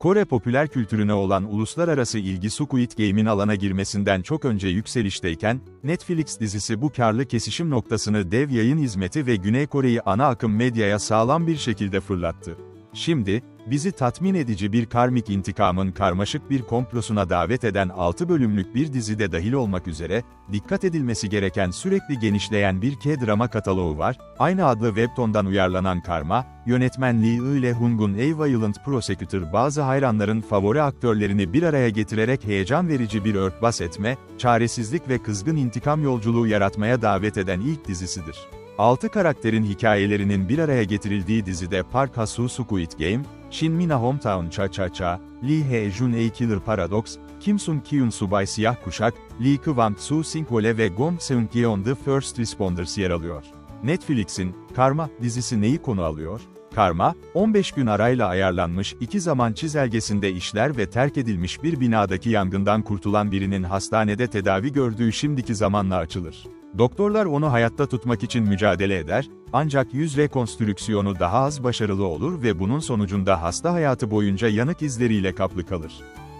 Kore popüler kültürüne olan uluslararası ilgi Squid Game'in alana girmesinden çok önce yükselişteyken, Netflix dizisi bu karlı kesişim noktasını dev yayın hizmeti ve Güney Kore'yi ana akım medyaya sağlam bir şekilde fırlattı. Şimdi, bizi tatmin edici bir karmik intikamın karmaşık bir komplosuna davet eden 6 bölümlük bir dizide dahil olmak üzere, dikkat edilmesi gereken sürekli genişleyen bir K-drama kataloğu var, aynı adlı webtondan uyarlanan Karma, yönetmen Lee ile Hungun A Violent Prosecutor bazı hayranların favori aktörlerini bir araya getirerek heyecan verici bir örtbas etme, çaresizlik ve kızgın intikam yolculuğu yaratmaya davet eden ilk dizisidir. 6 karakterin hikayelerinin bir araya getirildiği dizide Park Ha-soo Game, Shin Mina Hometown Cha Cha Cha, Lee Hae-jun A Killer Paradox, Kim Sun Kyun Subay Siyah Kuşak, Lee Kwang-soo Sinkhole ve Gong Seung-yeon The First Responders yer alıyor. Netflix'in Karma dizisi neyi konu alıyor? Karma, 15 gün arayla ayarlanmış iki zaman çizelgesinde işler ve terk edilmiş bir binadaki yangından kurtulan birinin hastanede tedavi gördüğü şimdiki zamanla açılır. Doktorlar onu hayatta tutmak için mücadele eder, ancak yüz rekonstrüksiyonu daha az başarılı olur ve bunun sonucunda hasta hayatı boyunca yanık izleriyle kaplı kalır.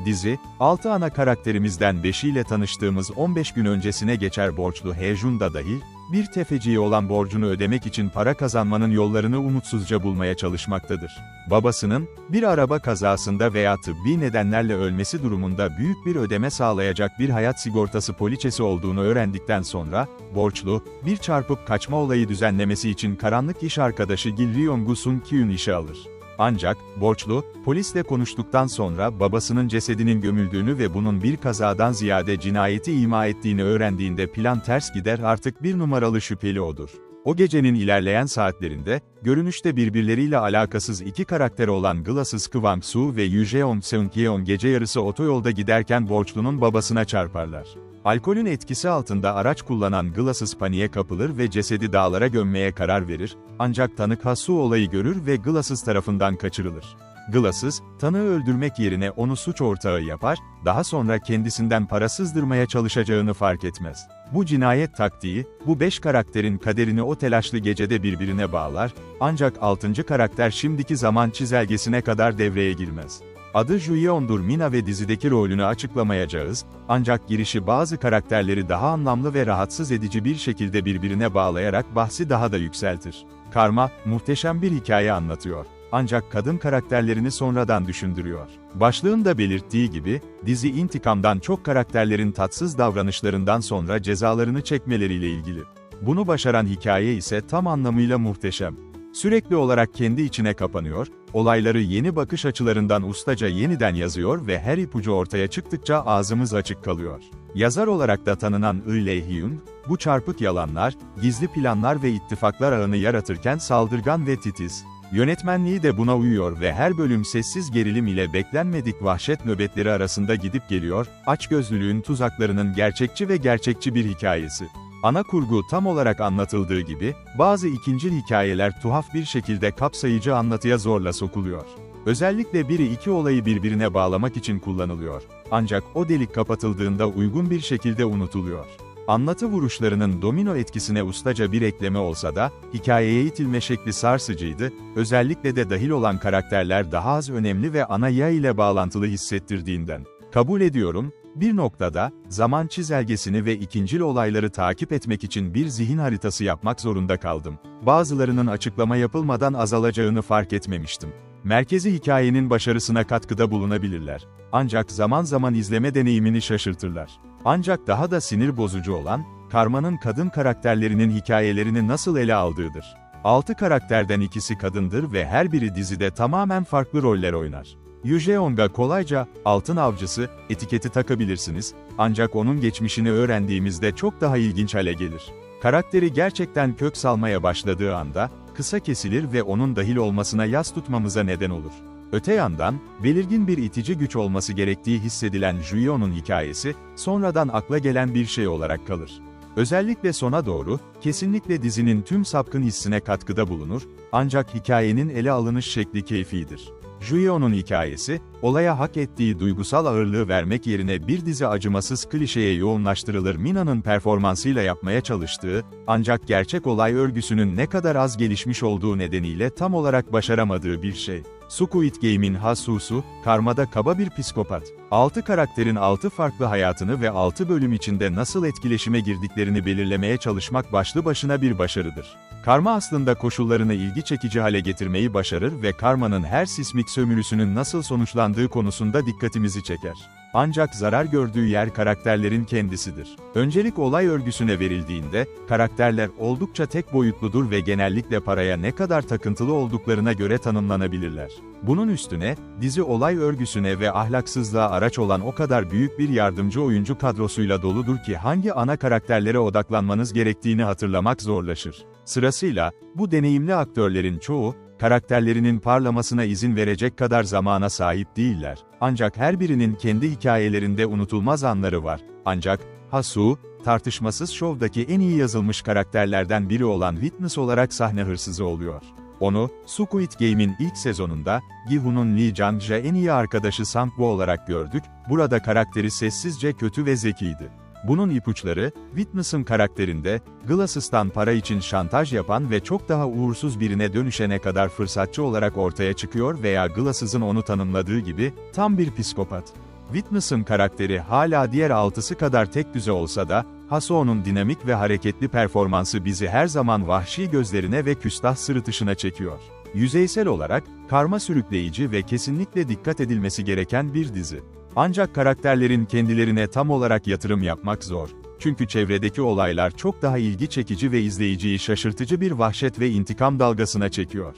Dizi, 6 ana karakterimizden 5'iyle tanıştığımız 15 gün öncesine geçer borçlu Hejun da dahil, bir tefeciye olan borcunu ödemek için para kazanmanın yollarını umutsuzca bulmaya çalışmaktadır. Babasının, bir araba kazasında veya tıbbi nedenlerle ölmesi durumunda büyük bir ödeme sağlayacak bir hayat sigortası poliçesi olduğunu öğrendikten sonra, borçlu, bir çarpıp kaçma olayı düzenlemesi için karanlık iş arkadaşı Gil Ryong Sun Kyun işe alır. Ancak, borçlu, polisle konuştuktan sonra babasının cesedinin gömüldüğünü ve bunun bir kazadan ziyade cinayeti ima ettiğini öğrendiğinde plan ters gider artık bir numaralı şüpheli odur. O gecenin ilerleyen saatlerinde, görünüşte birbirleriyle alakasız iki karakter olan Glasses Kwang-soo ve Yu Jeong-seung-yeon gece yarısı otoyolda giderken borçlunun babasına çarparlar. Alkolün etkisi altında araç kullanan Glasses paniğe kapılır ve cesedi dağlara gömmeye karar verir, ancak tanık Hasu olayı görür ve Glasses tarafından kaçırılır. Glasses, tanığı öldürmek yerine onu suç ortağı yapar, daha sonra kendisinden para sızdırmaya çalışacağını fark etmez. Bu cinayet taktiği, bu beş karakterin kaderini o telaşlı gecede birbirine bağlar, ancak altıncı karakter şimdiki zaman çizelgesine kadar devreye girmez. Adı Juyeon'dur Mina ve dizideki rolünü açıklamayacağız, ancak girişi bazı karakterleri daha anlamlı ve rahatsız edici bir şekilde birbirine bağlayarak bahsi daha da yükseltir. Karma, muhteşem bir hikaye anlatıyor. Ancak kadın karakterlerini sonradan düşündürüyor. Başlığın da belirttiği gibi, dizi intikamdan çok karakterlerin tatsız davranışlarından sonra cezalarını çekmeleriyle ilgili. Bunu başaran hikaye ise tam anlamıyla muhteşem. Sürekli olarak kendi içine kapanıyor, olayları yeni bakış açılarından ustaca yeniden yazıyor ve her ipucu ortaya çıktıkça ağzımız açık kalıyor. Yazar olarak da tanınan I. Lee-hyun, bu çarpık yalanlar, gizli planlar ve ittifaklar ağını yaratırken saldırgan ve titiz. Yönetmenliği de buna uyuyor ve her bölüm sessiz gerilim ile beklenmedik vahşet nöbetleri arasında gidip geliyor, açgözlülüğün tuzaklarının gerçekçi ve gerçekçi bir hikayesi. Ana kurgu tam olarak anlatıldığı gibi, bazı ikincil hikayeler tuhaf bir şekilde kapsayıcı anlatıya zorla sokuluyor. Özellikle biri iki olayı birbirine bağlamak için kullanılıyor. Ancak o delik kapatıldığında uygun bir şekilde unutuluyor. Anlatı vuruşlarının domino etkisine ustaca bir ekleme olsa da, hikayeye itilme şekli sarsıcıydı, özellikle de dahil olan karakterler daha az önemli ve ana yay ile bağlantılı hissettirdiğinden. Kabul ediyorum, bir noktada, zaman çizelgesini ve ikincil olayları takip etmek için bir zihin haritası yapmak zorunda kaldım. Bazılarının açıklama yapılmadan azalacağını fark etmemiştim. Merkezi hikayenin başarısına katkıda bulunabilirler. Ancak zaman zaman izleme deneyimini şaşırtırlar. Ancak daha da sinir bozucu olan, Karma'nın kadın karakterlerinin hikayelerini nasıl ele aldığıdır. Altı karakterden ikisi kadındır ve her biri dizide tamamen farklı roller oynar. Yujeong'a kolayca, altın avcısı, etiketi takabilirsiniz, ancak onun geçmişini öğrendiğimizde çok daha ilginç hale gelir. Karakteri gerçekten kök salmaya başladığı anda, kısa kesilir ve onun dahil olmasına yas tutmamıza neden olur. Öte yandan, belirgin bir itici güç olması gerektiği hissedilen Juyeon'un hikayesi, sonradan akla gelen bir şey olarak kalır. Özellikle sona doğru, kesinlikle dizinin tüm sapkın hissine katkıda bulunur, ancak hikayenin ele alınış şekli keyfidir. Juyeon'un hikayesi, olaya hak ettiği duygusal ağırlığı vermek yerine bir dizi acımasız klişeye yoğunlaştırılır Mina'nın performansıyla yapmaya çalıştığı, ancak gerçek olay örgüsünün ne kadar az gelişmiş olduğu nedeniyle tam olarak başaramadığı bir şey. Squid Game'in Hasusu, karmada kaba bir psikopat. 6 karakterin 6 farklı hayatını ve 6 bölüm içinde nasıl etkileşime girdiklerini belirlemeye çalışmak başlı başına bir başarıdır. Karma aslında koşullarını ilgi çekici hale getirmeyi başarır ve karmanın her sismik sömürüsünün nasıl sonuçlandığı konusunda dikkatimizi çeker. Ancak zarar gördüğü yer karakterlerin kendisidir. Öncelik olay örgüsüne verildiğinde, karakterler oldukça tek boyutludur ve genellikle paraya ne kadar takıntılı olduklarına göre tanımlanabilirler. Bunun üstüne, dizi olay örgüsüne ve ahlaksızlığa araç olan o kadar büyük bir yardımcı oyuncu kadrosuyla doludur ki hangi ana karakterlere odaklanmanız gerektiğini hatırlamak zorlaşır. Sırasıyla, bu deneyimli aktörlerin çoğu, karakterlerinin parlamasına izin verecek kadar zamana sahip değiller. Ancak her birinin kendi hikayelerinde unutulmaz anları var. Ancak, Hasu, tartışmasız şovdaki en iyi yazılmış karakterlerden biri olan Witness olarak sahne hırsızı oluyor. Onu, Squid Game'in ilk sezonunda, Gi-hun'un Lee Jang-jae en iyi arkadaşı Sang-woo olarak gördük, burada karakteri sessizce kötü ve zekiydi. Bunun ipuçları, Witness'ın karakterinde, Glasses'tan para için şantaj yapan ve çok daha uğursuz birine dönüşene kadar fırsatçı olarak ortaya çıkıyor veya Glasses'ın onu tanımladığı gibi, tam bir psikopat. Witness'ın karakteri hala diğer altısı kadar tek düze olsa da, Haso'nun dinamik ve hareketli performansı bizi her zaman vahşi gözlerine ve küstah sırıtışına çekiyor. Yüzeysel olarak, karma sürükleyici ve kesinlikle dikkat edilmesi gereken bir dizi. Ancak karakterlerin kendilerine tam olarak yatırım yapmak zor. Çünkü çevredeki olaylar çok daha ilgi çekici ve izleyiciyi şaşırtıcı bir vahşet ve intikam dalgasına çekiyor.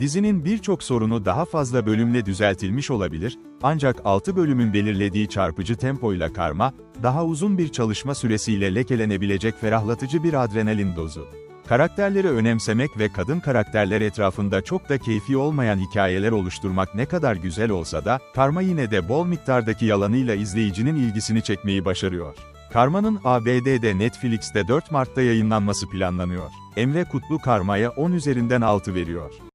Dizinin birçok sorunu daha fazla bölümle düzeltilmiş olabilir, ancak 6 bölümün belirlediği çarpıcı tempoyla karma, daha uzun bir çalışma süresiyle lekelenebilecek ferahlatıcı bir adrenalin dozu. Karakterleri önemsemek ve kadın karakterler etrafında çok da keyfi olmayan hikayeler oluşturmak ne kadar güzel olsa da, Karma yine de bol miktardaki yalanıyla izleyicinin ilgisini çekmeyi başarıyor. Karma'nın ABD'de Netflix'te 4 Mart'ta yayınlanması planlanıyor. Emre Kutlu Karma'ya 10 üzerinden 6 veriyor.